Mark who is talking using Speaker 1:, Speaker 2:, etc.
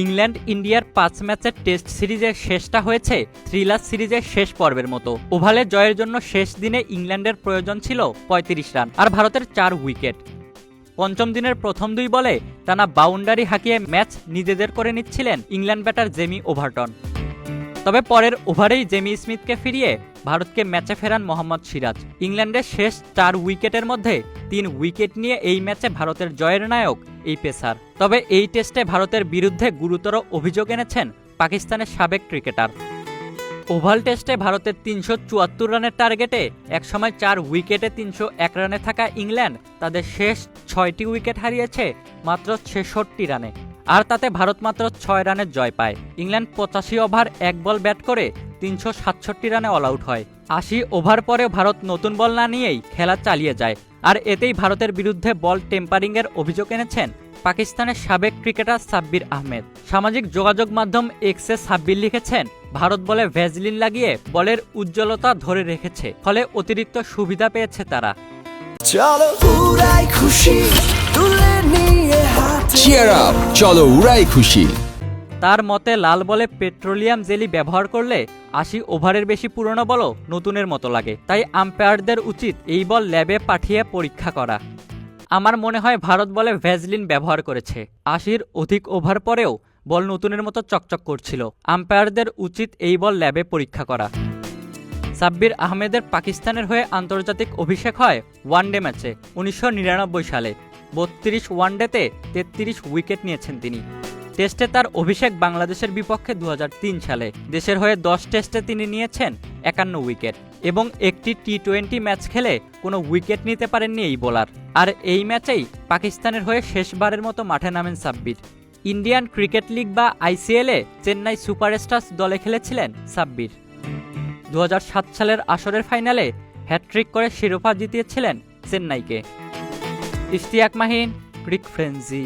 Speaker 1: England ইন্ডিয়ার পাঁচ ম্যাচের টেস্ট সিরিজের শেষটা হয়েছে থ্রিলার সিরিজের শেষ পর্বের মতো। ওভালে জয়ের জন্য শেষ দিনে ইংল্যান্ডের প্রয়োজন ছিল পঁয়ত্রিশ রান আর ভারতের চার উইকেট। পঞ্চম দিনের প্রথম দুই বলে টানা বাউন্ডারি হাঁকিয়ে ম্যাচ নিজেদের করে নিচ্ছিলেন ইংল্যান্ড ব্যাটার জেমি ওভারটন। তবে পরের ওভারেই জেমি স্মিথকে ফিরিয়ে ভারতকে ম্যাচে ফেরান মোহাম্মদ সিরাজ। ইংল্যান্ডের শেষ চার উইকেটের মধ্যে তিন উইকেট নিয়ে এই ম্যাচে ভারতের জয়ের নায়ক এই পেসার। তবে এই টেস্টে ভারতের বিরুদ্ধে গুরুতর অভিযোগ এনেছেন পাকিস্তানের সাবেক ক্রিকেটার। ওভাল টেস্টে ভারতের তিনশো চুয়াত্তর রানের টার্গেটে একসময় চার উইকেটে তিনশো এক রানে থাকা ইংল্যান্ড তাদের শেষ ছয়টি উইকেট হারিয়েছে মাত্র ছেষট্টি রানে। আর তাতে ভারত মাত্র ছয় রানের জয় পায়। ইংল্যান্ড পঁচাশি ওভার, এক বল ব্যাট করে তিনশো সাতষট্টি রানে অল আউট হয়। আশি ওভার পরেও ভারত নতুন বল না নিয়েই খেলা চালিয়ে যায়। আর এতেই ভারতের বিরুদ্ধে বল টেম্পারিংয়ের অভিযোগ এনেছেন পাকিস্তানের সাবেক ক্রিকেটার সাব্বির আহমেদ। সামাজিক যোগাযোগ মাধ্যম এক্সে সাব্বির লিখেছেন, ভারত বলে ভ্যাজলিন লাগিয়ে বলের উজ্জ্বলতা ধরে রেখেছে, ফলে অতিরিক্ত সুবিধা পেয়েছে তারা।
Speaker 2: চলো খুশি
Speaker 3: আপ চলো উড়াই খুশি।
Speaker 1: তার মতে, লাল বলে পেট্রোলিয়াম জেলি ব্যবহার করলে আশি ওভারের বেশি পুরনো বলও নতুনের মতো লাগে। তাই আম্পায়ারদের উচিত এই বল ল্যাবে পাঠিয়ে পরীক্ষা করা। আমার মনে হয় ভারত বলে ভ্যাজলিন ব্যবহার করেছে। আশির অধিক ওভার পরেও বল নতুনের মতো চকচক করছিল। আম্পায়ারদের উচিত এই বল ল্যাবে পরীক্ষা করা। সাব্বির আহমেদের পাকিস্তানের হয়ে আন্তর্জাতিক অভিষেক হয় ওয়ানডে ম্যাচে, উনিশশো নিরানব্বই সালে। বত্রিশ ওয়ানডেতে তেত্রিশ উইকেট নিয়েছেন তিনি। টেস্টে তার অভিষেক বাংলাদেশের বিপক্ষে দু হাজার তিন সালে। দেশের হয়ে দশ টেস্টে তিনি নিয়েছেন একান্ন উইকেট এবং একটি টি টোয়েন্টি ম্যাচ খেলে কোনো উইকেট নিতে পারেননি এই বোলার। আর এই ম্যাচেই পাকিস্তানের হয়ে শেষবারের মতো মাঠে নামেন সাব্বির। ইন্ডিয়ান ক্রিকেট লিগ বা আইসিএলে চেন্নাই সুপার সুপারস্টার্স দলে খেলেছিলেন সাব্বির। দু হাজার সাত সালের আসরের ফাইনালে হ্যাট্রিক করে শিরোপা জিতিয়েছিলেন চেন্নাইকে। ইশতিয়াক মাহিন ক্রিক ফ্রেন্সি।